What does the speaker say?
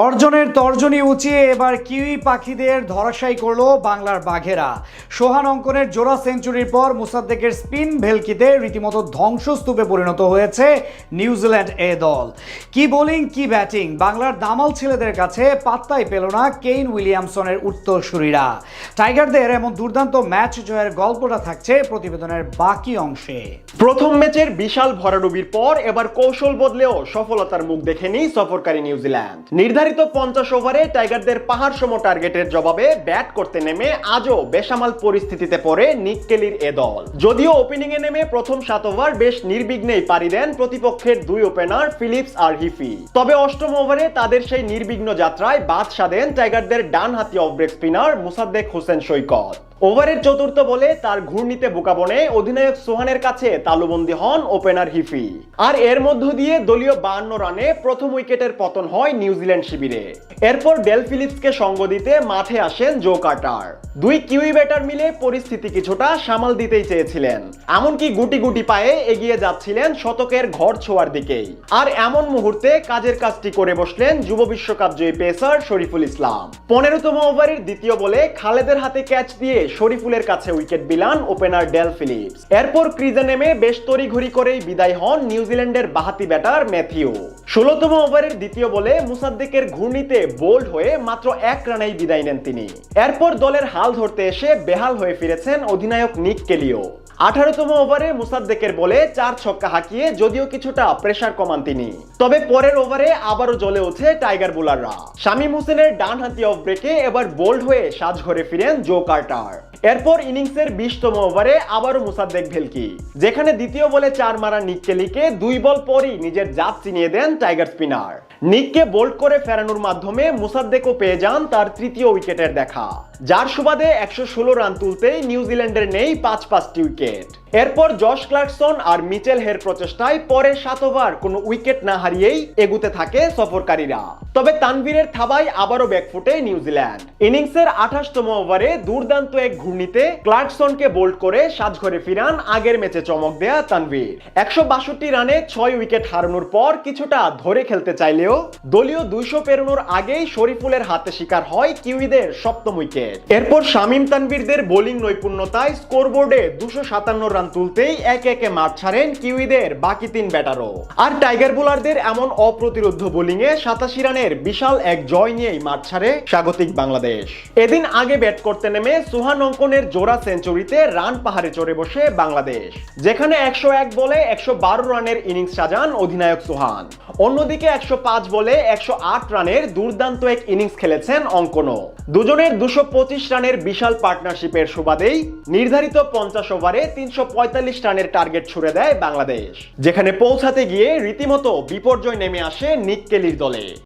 অর্জনের তর্জনী উঁচিয়ে এবার কিউই পাখিদের ধরাশায়ী করল বাংলার বাঘেরা। সোহান অঙ্কনের জোড়া সেঞ্চুরির পর মুসাদ্দেকের স্পিন ভেলকিতে রীতিমতো ধ্বংসস্তূপে পরিণত হয়েছে নিউজিল্যান্ড এ দল। কি বোলিং, কি ব্যাটিং, বাংলার দামাল ছেলেদের কাছে পাত্তাই পেল না কেইন উইলিয়ামসনের উত্তরসূরিরা। টাইগারদের এমন দুর্দান্ত ম্যাচ জয়ের গল্পটা থাকছে প্রতিবেদনের বাকি অংশে। প্রথম ম্যাচের বিশাল ভরাডুবির পর এবার কৌশল বদলেও সফলতার মুখ দেখেনি সফরকারী নিউজিল্যান্ড। নির্ধারিত পঞ্চাশ ওভারে টাইগারদের পাহাড় সম টার্গেটের জবাবে ব্যাট করতে নেমে আজও বেসামাল পরিস্থিতিতে পড়ে নিককেলির এ দল। যদিও ওপেনিং এ নেমে প্রথম সাত ওভার বেশ নির্বিঘ্নেই পারি দেন প্রতিপক্ষের দুই ওপেনার ফিলিপস আর হিফি। তবে অষ্টম ওভারে তাদের সেই নির্বিঘ্ন যাত্রায় বাদ সাধেন টাইগারদের ডান হাতি off break spinner Mosaddek Hossain Saikat. ওভারের চতুর্থ বলে তার ঘূর্ণিতে বোকা বনে অধিনায়ক সোহানের কাছে তালুবন্দী হন ওপেনার হিফি। আর এর মধ্য দিয়ে দলীয় বান্ন রানে প্রথম উইকেটের পতন হয় নিউজিল্যান্ড শিবিরে। এরপর ডেল ফিলিপসকে সঙ্গ দিতে মাঠে আসেন জো কার্টার। দুই কিউই ব্যাটার মিলে পরিস্থিতি কিছুটা সামাল দিতেই চেয়েছিলেন। এমনকি গুটি গুটি পায়ে এগিয়ে যাচ্ছিলেন শতকের ঘর ছোঁয়ার দিকেই। আর এমন মুহূর্তে কাজের কাজটি করে বসলেন যুব বিশ্বকাপ জয়ী পেসার শরীফুল ইসলাম। পনেরোতম ওভারের দ্বিতীয় বলে খালেদের হাতে ক্যাচ দিয়ে শরীফুলের কাছে উইকেট বিলান ওপেনার ডেল ফিলিপস। এরপর ক্রিজে নেমে বেশ তড়িঘড়ি করেই বিদায় হন নিউজিল্যান্ডের বাহাতি ব্যাটার ম্যাথিউ। ষোলোতম ওভারের দ্বিতীয় বলে মুসাদ্দেকের ঘূর্ণিতে বোল্ড হয়ে মাত্র এক রানেই বিদায় নেন তিনি। এরপর দলের হাল ধরতে এসে বেহাল হয়ে ফিরেছেন অধিনায়ক নিক কেলিও। আঠারোতম ওভারে মুসাদ্দেকের বলে চার ছক্কা হাঁকিয়ে যদিও কিছুটা প্রেসার কমান তিনি। তবে পরের ওভারে আবারও জ্বলে ওঠে টাইগার বোলাররা শামীম হোসেনের ডান হাতি অফ ব্রেকে এবার বোল্ড হয়ে সাজঘরে ফিরেন জো কার্টার। এরপর ইনিংসের বিশতম ওভারে আবারও মুসাদ্দেক ভেলকি, যেখানে দ্বিতীয় বলে চার মারা নিক কেলিকে দুই বল পরই নিজের জাত চিনিয়ে দেন টাইগার স্পিনার নিককে বোল্ড করে ফেরানোর মাধ্যমে মুসাদ্দেকও পেয়ে যান তার তৃতীয় উইকেটের দেখা। যার সুবাদে একশো ষোলো রান তুলতেই নিউজিল্যান্ডের নেই পাঁচ পাঁচটি উইকেট। এরপর জশ ক্লার্কসন আর মিচেল হের প্রচেষ্টায় পরের সাত ওভার কোনো উইকেট না হারিয়েই এগুতে থাকে সফরকারীরা। তবে তানভীরের থাবায় আবারও ব্যাকফুটে নিউজিল্যান্ড। ইনিংসের আঠাশতম ওভারে দুর্দান্ত এক ঘূর্ণিতে ক্লার্কসনকে বোল্ড করে সাজঘরে ফিরান আগের ম্যাচে চমক দেয়া তানভীর। একশো বাষট্টি রানে ছয় উইকেট হারানোর পর কিছুটা ধরে খেলতে চাইলেও দলীয় দুইশো পেরোনোর আগেই শরীফুলের হাতে শিকার হয় কিউইদের সপ্তম উইকেট। এরপর শামীম তানভীরদের বোলিং নৈপুণ্যতায় স্কোরবোর্ডে দুশো সাতান্ন রান তুলতেই একে একে মাঠ ছাড়েন কিউইদের বাকি তিন ব্যাটারও। আর টাইগার বোলারদের এমন অপ্রতিরোধ বোলিংয়ে সাতাশি রানের বিশাল এক জয় নিয়েই মাঠ ছাড়ে স্বাগতিক বাংলাদেশ। এদিন আগে ব্যাট করতে নেমে সুহান অঙ্কনের জোড়া সেঞ্চুরিতে রান পাহাড়ে চড়ে বসে বাংলাদেশ, যেখানে একশো এক বলে একশো বারো রানের ইনিংস সাজান অধিনায়ক সুহান। অন্যদিকে একশো পাঁচ বলে একশো আট রানের দুর্দান্ত এক ইনিংস খেলেছেন অঙ্কনও। দুজনের দুশো পঁচিশ রানের বিশাল পার্টনারশিপের সুবাদেই নির্ধারিত পঞ্চাশ ওভারে তিনশো পঁয়তাল্লিশ রানের টার্গেট ছুড়ে দেয় বাংলাদেশ। যেখানে পৌঁছাতে গিয়ে রীতিমতো বিপর্যয় নেমে আসে নিক কেলির দলে।